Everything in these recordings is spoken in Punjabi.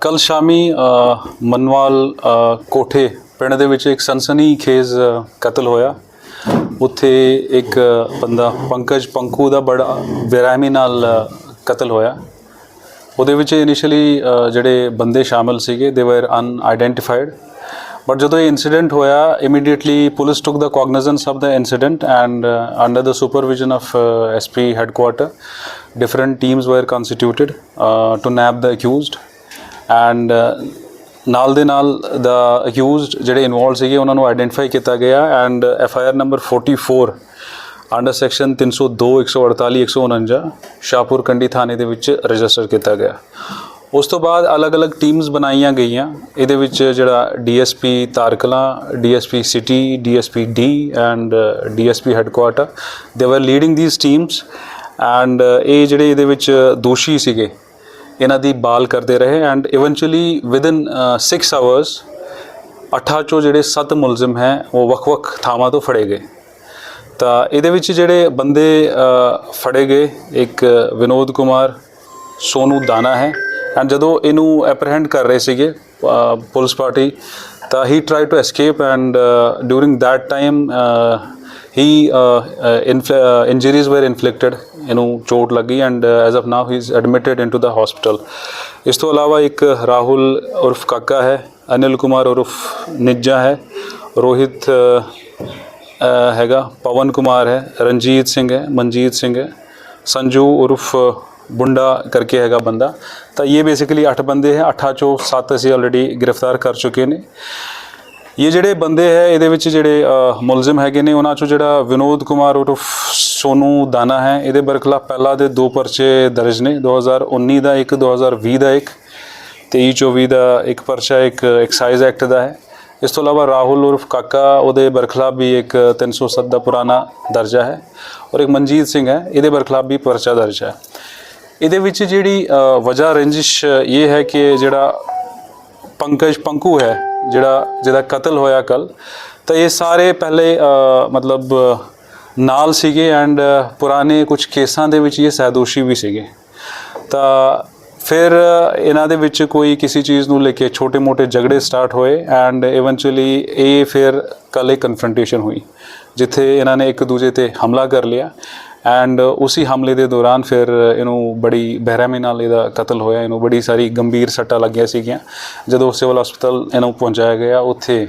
ਕੱਲ ਸ਼ਾਮੀ ਮਨਵਾਲ ਕੋਠੇ ਪਿੰਡ ਦੇ ਵਿੱਚ ਇੱਕ ਸਨਸਨੀ ਖੇਜ਼ ਕਤਲ ਹੋਇਆ। ਉੱਥੇ ਇੱਕ ਬੰਦਾ ਪੰਕਜ ਪੰਕੂ ਦਾ ਬੜਾ ਬੇਰਹਿਮੀ ਨਾਲ ਕਤਲ ਹੋਇਆ। ਉਹਦੇ ਵਿੱਚ ਇਨੀਸ਼ੀਅਲੀ ਜਿਹੜੇ ਬੰਦੇ ਸ਼ਾਮਲ ਸੀਗੇ ਦੇ ਵਰ ਅਨਆਇਡੈਂਟੀਫਾਈਡ ਬਟ ਜਦੋਂ ਇਹ ਇਨਸੀਡੈਂਟ ਹੋਇਆ immediately police took the cognizance of the incident and under the supervision of SP headquarter different teams were constituted to nab the accused and uh, ਨਾਲ ਦੇ ਨਾਲ ਦਾ ਅਕਿਊਜ਼ਡ ਜਿਹੜੇ ਇਨਵੋਲਡ ਸੀਗੇ, ਉਹਨਾਂ ਨੂੰ ਆਇਡੈਂਟੀਫਾਈ ਕੀਤਾ ਗਿਆ and F I R number 44 under section 302 148 149 Shahpur Kandi ਥਾਣੇ ਦੇ ਵਿੱਚ ਰਜਿਸਟਰ ਕੀਤਾ ਗਿਆ। ਉਸ ਤੋਂ ਬਾਅਦ ਅਲੱਗ-ਅਲੱਗ ਟੀਮਸ ਬਣਾਈਆਂ ਗਈਆਂ। ਇਹਦੇ ਵਿੱਚ ਜਿਹੜਾ DSP ਤਾਰਕਲਾ DSP city DSP D and DSP headquarter ਦੇ were leading these teams and ਇਹ ਜਿਹੜੇ ਇਹਦੇ ਵਿੱਚ ਦੋਸ਼ੀ ਸੀਗੇ ਇਹਨਾਂ ਦੀ ਬਾਲ ਕਰਦੇ ਰਹੇ ਐਂਡ ਇਵੈਂਚੁਅਲੀ ਵਿਦਨ 6 ਆਵਰਸ ਅੱਠਾਂ ਚੋਂ ਜਿਹੜੇ 7 ਮੁਲਜ਼ਮ ਹੈ, ਉਹ ਵੱਖ-ਵੱਖ ਥਾਵਾਂ ਤੋਂ ਫੜੇ ਗਏ। ਤਾਂ ਇਹਦੇ ਵਿੱਚ ਜਿਹੜੇ ਬੰਦੇ ਫੜੇ ਗਏ, ਇੱਕ ਵਿਨੋਦ ਕੁਮਾਰ, ਸੋਨੂ ਦਾਣਾ ਹੈ। ਐਂਡ ਜਦੋਂ ਇਹਨੂੰ ਐਪਰਹੈਂਡ ਕਰ ਰਹੇ ਸੀਗੇ ਪੁਲਿਸ ਪਾਰਟੀ, ਤਾਂ ਹੀ try to escape and during that time he injuries were inflicted ਇਹਨੂੰ ਚੋਟ ਲੱਗੀ and as of now he is admitted into the hospital ਇਸ ਤੋਂ ਇਲਾਵਾ ਇੱਕ ਰਾਹੁਲ ਉਰਫ ਕਾਕਾ ਹੈ ਅਨਿਲ ਕੁਮਾਰ ਉਰਫ ਨਿੱਜਾ ਹੈ ਰੋਹਿਤ ਅ, ਅ, ਹੈਗਾ ਪਵਨ ਕੁਮਾਰ ਹੈ ਰਣਜੀਤ ਸਿੰਘ ਹੈ ਮਨਜੀਤ ਸਿੰਘ ਹੈ ਸੰਜੂ ਉਰਫ ਬੁੰਡਾ ਕਰਕੇ ਹੈਗਾ ਬੰਦਾ ਤਾਂ ਇਹ ਬੇਸਿਕਲੀ 8 ਬੰਦੇ ਹੈ 8 ਚੋਂ 7 ਅਸੀਂ ਆਲਰੇਡੀ ਗ੍ਰਿਫਤਾਰ ਕਰ ਚੁੱਕੇ ਨੇ ਇਹ ਜਿਹੜੇ ਬੰਦੇ ਹੈ ਇਹਦੇ ਵਿੱਚ ਜਿਹੜੇ ਅ, ਮੁਲਜ਼ਮ ਹੈਗੇ ਨੇ ਉਹਨਾਂ ਚੋਂ ਜਿਹੜਾ ਵਿਨੋਦ ਕੁਮਾਰ ਉਰਫ ਸੋਨੂ ਦਾਨਾ ਹੈ ਇਹਦੇ ਬਰਖਲਾਫ ਪਹਿਲਾ ਦੇ ਦੋ ਪਰਚੇ ਦਰਜ ਨੇ 2019 ਦਾ ਇੱਕ 2020 ਦਾ ਇੱਕ 23 24 ਦਾ ਇੱਕ ਪਰਚਾ ਇੱਕ ਐਕਸਾਈਜ਼ ਐਕਟ ਦਾ ਹੈ। ਇਸ ਤੋਂ ਇਲਾਵਾ ਰਾਹੁਲ ਉਰਫ ਕਾਕਾ ਉਹਦੇ ਬਰਖਲਾਫ ਵੀ ਇੱਕ 307 ਦਾ ਪੁਰਾਣਾ ਦਰਜਾ ਹੈ ਔਰ ਇੱਕ ਮਨਜੀਤ ਸਿੰਘ ਹੈ ਇਹਦੇ ਬਰਖਲਾਫ ਵੀ ਪਰਚਾ ਦਰਜ ਹੈ। ਇਹਦੇ ਵਿੱਚ ਜਿਹੜੀ ਵਜ੍ਹਾ ਰੰਜਿਸ਼ ਇਹ ਹੈ ਕਿ ਜਿਹੜਾ ਪੰਕਜ ਪੰਕੂ ਹੈ ਜਿਹੜਾ ਜਿਹਦਾ ਕਤਲ ਹੋਇਆ ਕੱਲ ਤਾਂ ਇਹ ਸਾਰੇ ਪਹਿਲੇ ਮਤਲਬ ਨਾਲ ਸੀਗੇ ਐਂਡ ਪੁਰਾਣੇ ਕੁਝ ਕੇਸਾਂ ਦੇ ਵਿੱਚ ਇਹ ਸਹਿਦੋਸ਼ੀ ਵੀ ਸੀਗੇ। ਤਾਂ ਫਿਰ ਇਹਨਾਂ ਦੇ ਵਿੱਚ ਕੋਈ ਕਿਸੇ ਚੀਜ਼ ਨੂੰ ਲੈ ਕੇ ਛੋਟੇ-ਮੋਟੇ ਝਗੜੇ ਸਟਾਰਟ ਹੋਏ ਐਂਡ ਇਵੈਂਚੁਅਲੀ ਇਹ ਫਿਰ ਕੱਲ ਇੱਕ ਕਨਫਰੰਟੇਸ਼ਨ ਹੋਈ, ਜਿੱਥੇ ਇਹਨਾਂ ਨੇ ਇੱਕ ਦੂਜੇ ਤੇ ਹਮਲਾ ਕਰ ਲਿਆ। ਐਂਡ ਉਸੇ ਹਮਲੇ ਦੇ ਦੌਰਾਨ ਫਿਰ ਇਹਨੂੰ ਬੜੀ ਬਹਿਰਾਮੀ ਨਾਲ ਇਹਦਾ ਕਤਲ ਹੋਇਆ ਇਹਨੂੰ ਬੜੀ ਸਾਰੀ ਗੰਭੀਰ ਸੱਟਾਂ ਲੱਗੀਆਂ ਸੀਗੀਆਂ ਜਦੋਂ ਸਿਵਲ ਹਸਪਤਾਲ ਇਹਨੂੰ ਪਹੁੰਚਾਇਆ ਗਿਆ ਉੱਥੇ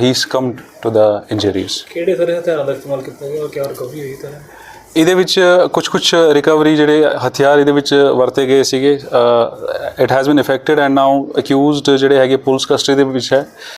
ਹੀ ਸਕਮਡ ਟੂ ਦਾ ਇੰਜਰੀਜ਼ ਕਿਹੜੇ ਸਾਰੇ ਹਥਿਆਰਾਂ ਦਾ ਇਸਤੇਮਾਲ ਕੀਤਾ ਗਿਆ ਔਰ ਕਿਆ ਰਿਕਵਰੀ ਹੋਈ ਤਾਂ ਇਹਦੇ ਵਿੱਚ ਕੁਝ ਕੁਝ ਰਿਕਵਰੀ ਜਿਹੜੇ ਹਥਿਆਰ ਇਹਦੇ ਵਿੱਚ ਵਰਤੇ ਗਏ ਸੀਗੇ it has been effected and now accused ਜਿਹੜੇ ਹੈਗੇ ਪੁਲਿਸ ਕਸਟਡੀ ਦੇ ਵਿੱਚ ਹੈ